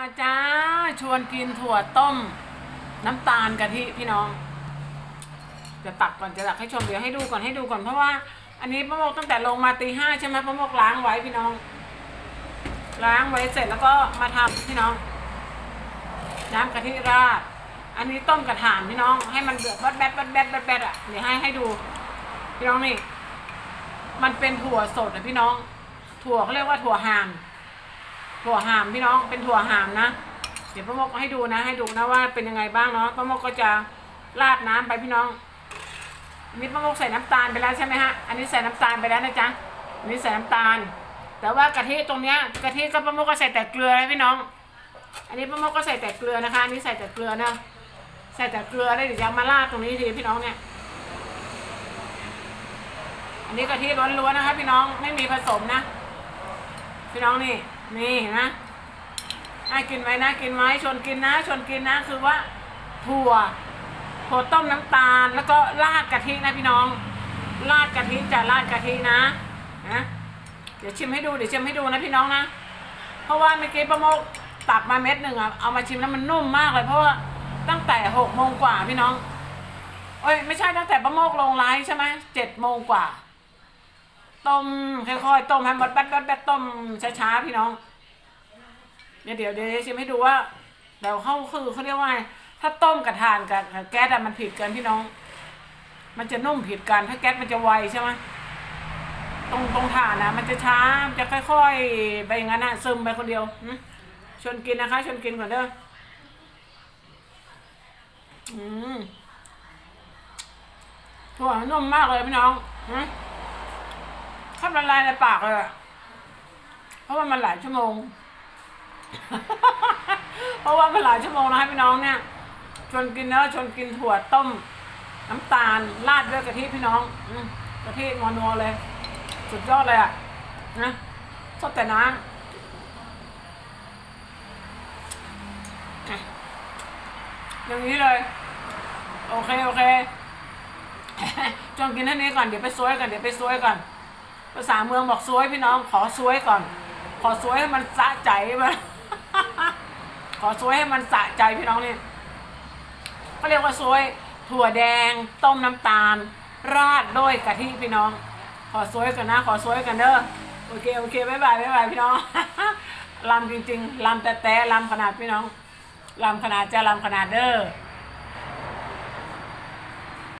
มาจ้าชวนกินถั่วต้ม น้ำตาลกะทิพี่น้อง จะตักก่อนจะตักให้ชมเดี๋ยวให้ดูก่อนให้ดูก่อนเพราะว่า อันนี้ป้าโมกตั้งแต่ลงมาตีห้าใช่ไหมป้าโมกล้างไว้พี่น้อง ล้างไว้เสร็จแล้วก็มาทำพี่น้อง น้ำกะทิราด อันนี้ต้มกระถานพี่น้อง ให้มันเดือดแบดแบดแบดแบดแบดแบดอะเดี๋ยวให้ให้ดูพี่น้องนี่ มันเป็นถั่วสดอะพี่น้อง ถั่วเขาเรียกว่าถั่วหาม ถั่วหามพี่น้องเป็นถั่วหามนะ เดี๋ยวป้ามกให้ดูนะ ให้ดูนะว่าเป็นยังไงบ้างเนาะป้ามกก็จะราดน้ำไปพี่น้องนนี้ป้ามกใส่น้ำตาลไปแล้วใช่ไหมฮะอันนี้ใส่น้ำตาลไปแล้วนะจ๊ะอันนี้ใส่น้ำตาล แต่ว่ากะทิตรงเนี้ยกะทิก็ป้ามกก็ใส่แต่เกลือนะพี่น้อง อันนี้ป้ามกก็ใส่แต่เกลือนะคะอันนี้ใส่แต่เกลือนะใส่แต่เกลือได้เดี๋ยวจะมาราดตรงนี้ทีพี่น้องเนี่ยอันนี้กะทิล้วนๆนะคะ พี่น้องไม่มีผสมนะ พี่น้องนี่ นี่เห็นไหมน่ากินไหมน่ากินไหมชวนกินนะ ชวนกินนะ คือว่าถั่วถั่วต้มน้ำตาล แล้วก็ราดกะทินะพี่น้อง ราดกะทิจะราดกะทินะนะเดี๋ยวชิมให้ดูเดี๋ยวชิมให้ดูนะพี่น้องนะ เพราะว่าเมื่อกี้ประโมกตักมาเม็ดหนึ่งอะเอามาชิมแล้วมันนุ่มมากเลยเพราะว่าตั้งแต่หกโมงกว่าพี่น้องเอ้ยไม่ใช่ตั้งแต่ประโมกลงไลฟ์ใช่ไหมเจ็ดโมงกว่าต้มค่อยๆต้มให้หมดแป๊ดแป๊ดแป๊ดต้มช้าๆพี่น้อง เดี๋ยวเดี๋ยวเดี๋ยวชิมให้ดูว่าเดี๋ยวเขาคือเขาเรียกว่าไงถ้าต้มกับถ่านกับแก๊สอะมันผิดกันพี่น้อง มันจะนุ่มผิดกัน ถ้าแก๊สมันจะไวใช่ไหมตรงตรงถ่านนะมันจะช้ามันจะค่อยๆไปอย่างนั้นนะซึมไปคนเดียวชวนกินนะคะชวนกินก่อนเด้ออืมถั่วนุ่มมากเลยพี่น้องหึแทบละลายในปากเลยเพราะว่ามันหลายชั่วโมง เพราะว่าเมันหลายชั่วโมงนะให้พี่น้องเนี่ยชวนกินเนอะชวนกินถั่วต้ม น้ำตาลราดด้วยกะทิพี่น้องอืกะทินัวเลย สุดยอดเลยอะนะชอบแต่น้ำอย่างนี้เลย โอเค โอเคจนกินเท่านี้ก่อนเดี๋ยวไปซวยกันเดี๋ยวไปซวยก่อน ภาษาเมืองบอกซวยพี่น้องขอซวยก่อน ขอซวยให้มันสะใจมัน ขอซวยให้มันสะใจพี่น้องนี่เขาเรียกว่าซวยถั่วแดง ต้มน้ำตาล ราดด้วยกะทิพี่น้อง ขอซวยกันนะ ขอซวยกันเด้อโอเคโอเคบ๊ายบายบ๊ายบายพี่น้องลำจริงๆลำแต่แต่ลำขนาดพี่น้องลำขนาดจะลำขนาดเด้อ